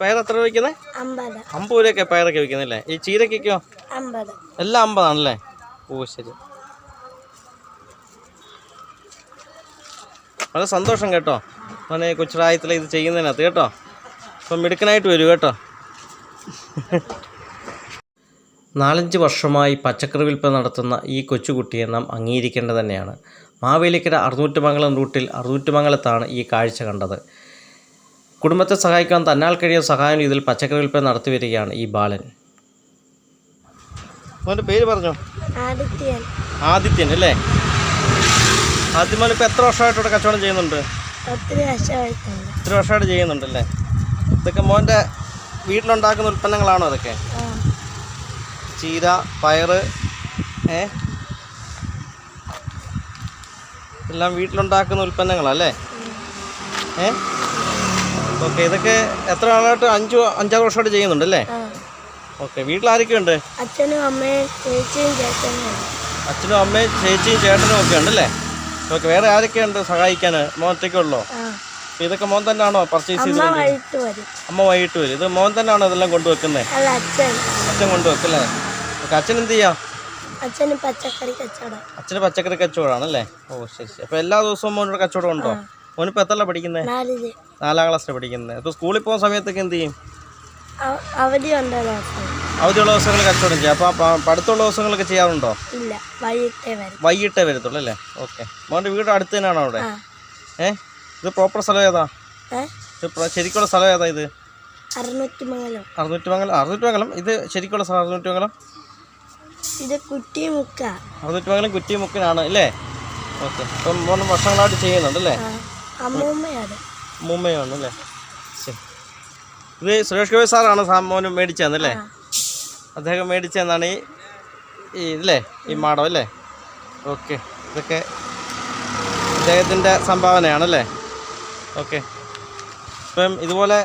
പയർ എത്ര രൂപ വിൽക്കുന്നത് അമ്പത്. രൂപയൊക്കെ പയറൊക്കെ വിൽക്കുന്നില്ലേ ഈ ചീരക്കൊക്കെയോ? എല്ലാം അമ്പതാണല്ലേ? ഓ ശരി. വളരെ സന്തോഷം കേട്ടോ. മോനെ കൊച്ചുറായത്തിൽ ഇത് ചെയ്യുന്നതിനകത്ത് കേട്ടോ. അപ്പം മിടുക്കനായിട്ട് വരൂ കേട്ടോ. നാലഞ്ച് വർഷമായി പച്ചക്കറി വിൽപ്പന നടത്തുന്ന ഈ കൊച്ചുകുട്ടിയെ നാം അംഗീകരിക്കേണ്ടത് തന്നെയാണ്. മാവേലിക്കര അറുന്നൂറ്റുമംഗലം റൂട്ടിൽ അറുന്നൂറ്റുമംഗലത്താണ് ഈ കാഴ്ച കണ്ടത്. കുടുംബത്തെ സഹായിക്കാൻ തന്നാൽ കഴിയുന്ന സഹായം ഇതിൽ പച്ചക്കറി വിൽപ്പന നടത്തി വരികയാണ് ഈ ബാലൻ. മോന്റെ പേര് പറഞ്ഞോ? ആദിത്യൻ. ആദിത്യൻ അല്ലേ? ആദ്യം ഇപ്പോൾ എത്ര വർഷമായിട്ട് ഇവിടെ കച്ചവടം ചെയ്യുന്നുണ്ട്? ഒത്തിരി വർഷമായിട്ട് ചെയ്യുന്നുണ്ടല്ലേ ഇതൊക്കെ മോന്റെ വീട്ടിലുണ്ടാക്കുന്ന ഉൽപ്പന്നങ്ങളാണോ അതൊക്കെ ആ. ചീര പയറ് ഏ? എല്ലാം വീട്ടിലുണ്ടാക്കുന്ന ഉൽപ്പന്നങ്ങളല്ലേ ഏ? ഓക്കെ ഇതൊക്കെ എത്ര ആളായിട്ട് അഞ്ചു അഞ്ചാറ് വർഷമായിട്ട് ചെയ്യുന്നുണ്ടല്ലേ? അല്ലേ ഓക്കെ വീട്ടിൽ ആരൊക്കെ ഉണ്ട്? അച്ഛനും അമ്മയും ചേച്ചിയും ചേട്ടനും ഉണ്ട്. അച്ഛനും അമ്മയും ചേച്ചിയും ചേട്ടനും ഒക്കെ ഉണ്ടല്ലേ? ഓക്കെ വേറെ ആരൊക്കെയുണ്ട് സഹായിക്കാൻ? മോൻ ഒറ്റയ്ക്കുള്ളോ ഇതൊക്കെ മോൻ തന്നെയാണോ പർച്ചേസ് ചെയ്യുന്നത് ചെയ്ത് അമ്മ വൈകിട്ട് വരും. ഇത് മോൻ തന്നെയാണോ ഇതെല്ലാം കൊണ്ടുവെക്കുന്നത് അച്ഛൻ. കൊണ്ടുവെക്കല്ലേ? ഓക്കെ അച്ഛൻ എന്ത് ചെയ്യാം? അച്ഛന് പച്ചക്കറി കച്ചവടം. അച്ഛന് പച്ചക്കറി കച്ചവടമാണല്ലേ? ഓ ശരി ശരി. അപ്പോൾ എല്ലാ ദിവസവും മോനോട് കച്ചവടം ഉണ്ടോ? മോനിപ്പോൾ എത്രല്ല പഠിക്കുന്നത് നാലാം ക്ലാസ്സിൽ പഠിക്കുന്നത്. അപ്പോൾ സ്കൂളിൽ പോകുന്ന സമയത്തൊക്കെ എന്ത് ചെയ്യും? അവധിയുള്ള ദിവസങ്ങൾ കച്ചവടം ചെയ്യും. അപ്പോൾ പഠിത്തമുള്ള ദിവസങ്ങളൊക്കെ ചെയ്യാറുണ്ടോ? ഇല്ല വൈകിട്ടേ വരും വൈകിട്ടേ വരത്തുള്ളൂ അല്ലേ? ഓക്കെ. മോന്റെ വീട് അടുത്ത് തന്നെയാണോ അവിടെ? ഏ? ഇത് പ്രോപ്പർ സ്ഥലം ഏതാ? ശരിക്കുള്ള സ്ഥലം ഏതാ ഇത്? അറുന്നൂറ്റി മംഗലം അറുന്നൂറ്റിമംഗലം അറുന്നൂറ്റിമംഗലം ഇത് ശരിക്കുള്ള സ്ഥലം അറുന്നൂറ്റിമംഗലം ഇത് അറുന്നൂറ്റിമംഗലം കുറ്റിമുക്കിനാണ് അല്ലേ? ഓക്കെ. ഇപ്പം മോൻ വർഷങ്ങളായിട്ട് ചെയ്യുന്നുണ്ട് അല്ലേ? ആ മുംബൈയാണ് അല്ലേ ഇത് സുരേഷ് ഗോപി സാറാണ് മോന് മേടിച്ചതെന്നല്ലേ? അദ്ദേഹം മേടിച്ചതെന്നാണ് ഈ ഈ ഇല്ലേ ഈ മാടം അല്ലേ? ഓക്കെ. ഇതൊക്കെ അദ്ദേഹത്തിന്റെ സംഭാവനയാണല്ലേ? ഓക്കെ. ഇപ്പം ഇതുപോലെ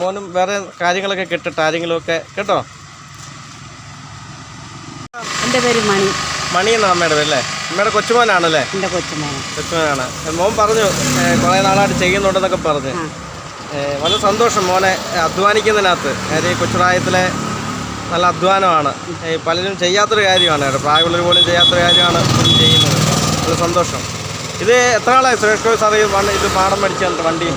മോനും വേറെ കാര്യങ്ങളൊക്കെ കിട്ടട്ടെ ആരെങ്കിലുമൊക്കെ കേട്ടോ? എന്റെ പേര് മണി. മണി എന്നാണ് അമ്മയുടെ പേരല്ലേ അമ്മയുടെ കൊച്ചുമോനാണല്ലേ? എന്റെ കൊച്ചുമോനാണ്. മോൻ പറഞ്ഞു കുറെ നാളായിട്ട് ചെയ്യുന്നുണ്ടെന്നൊക്കെ പറഞ്ഞു. വളരെ സന്തോഷം മോനെ അധ്വാനിക്കുന്നതിനകത്ത്. കാര്യം ഈ കൊച്ചുപ്രായത്തിലെ നല്ല അധ്വാനമാണ്. പലരും ചെയ്യാത്തൊരു കാര്യമാണ് പ്രായമുള്ളവർ പോലും ചെയ്യാത്തൊരു കാര്യമാണ് ചെയ്യുന്നത്. വളരെ സന്തോഷം. ഇത് എത്ര ആളായി സുരേഷ് ഗോപി സാർ ഇത് പാടം മേടിച്ചുണ്ട് വണ്ടി?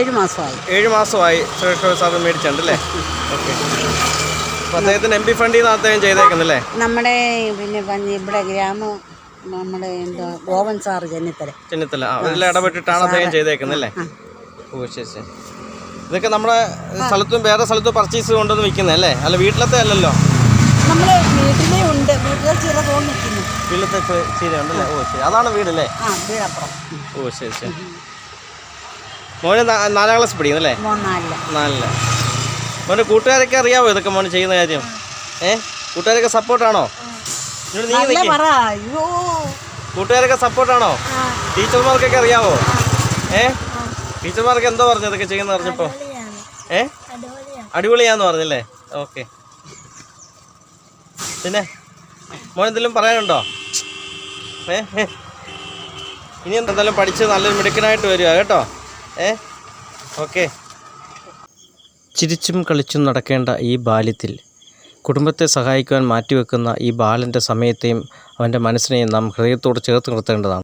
ഏഴ് മാസമായി. ഏഴ് മാസമായി സുരേഷ് ഗോപി സാർ മേടിച്ചുണ്ട് അല്ലേ? ഓക്കെ. അപ്പോൾ അദ്ദേഹത്തിന് എം പി ഫണ്ടിൽ നിന്ന് അദ്ദേഹം ചെയ്തേക്കുന്നല്ലേ നമ്മുടെ പിന്നെ പഞ്ഞി ഇവിടെ ഗ്രാമം നമ്മുടെ എന്തോ ഗോവൻ സാർ ചെന്നിത്തല. ചെന്നിത്തല. ആ അതിൽ ഇടപെട്ടിട്ടാണ് അദ്ദേഹം ചെയ്തേക്കുന്നല്ലേ ഓ ശരി ശരി. ഇതൊക്കെ നമ്മുടെ സ്ഥലത്തും വേറെ സ്ഥലത്തും പർച്ചേസ് കൊണ്ടുവന്ന് വിൽക്കുന്നതല്ലേ? അല്ല വീട്ടിലത്തെ അല്ലല്ലോ? നമ്മൾ വീട്ടിലേ ഉണ്ട്. വീട്ടിലെ ചില തോന്നി നിൽക്കുന്നു. വീട്ടിലത്തെ ചെ- ചീരയുണ്ടല്ലേ? ഓ ശരി. അതാണ് വീടല്ലേ? ആ വീടപ്പുറം ഓ ശരി ശരി. മോന് നാ- നാലാം ക്ലാസ് പഠിക്കുന്നല്ലേ മൂന്നാലിൽ നാലിൽ. മോന് കൂട്ടുകാരൊക്കെ അറിയാവോ ഇതൊക്കെ മോൻ ചെയ്യുന്ന കാര്യം? ഏ? കൂട്ടുകാരൊക്കെ സപ്പോർട്ടാണോ? കൂട്ടുകാരൊക്കെ സപ്പോർട്ടാണോ? ടീച്ചർമാർക്കൊക്കെ അറിയാവോ? ഏ? ടീച്ചർമാർക്ക് എന്തോ പറഞ്ഞു ഇതൊക്കെ ചെയ്യുന്ന പറഞ്ഞപ്പോ ഏ? അടിപൊളിയാന്ന് പറഞ്ഞല്ലേ? ഓക്കെ. പിന്നെ? മോൻ എന്തെങ്കിലും പറയാനുണ്ടോ? ഏ? ഏ. ഇനി എന്തായാലും പഠിച്ച് നല്ലൊരു മിടുക്കനായിട്ട് വരിക കേട്ടോ. ഏ? ഓക്കെ. ചിരിച്ചും കളിച്ചും നടക്കേണ്ട ഈ ബാല്യത്തിൽ കുടുംബത്തെ സഹായിക്കുവാൻ മാറ്റിവെക്കുന്ന ഈ ബാലന്റെ സമയത്തെയും അവന്റെ മനസ്സിനെയും നാം ഹൃദയത്തോട് ചേർത്ത് നിർത്തേണ്ടതാണ്.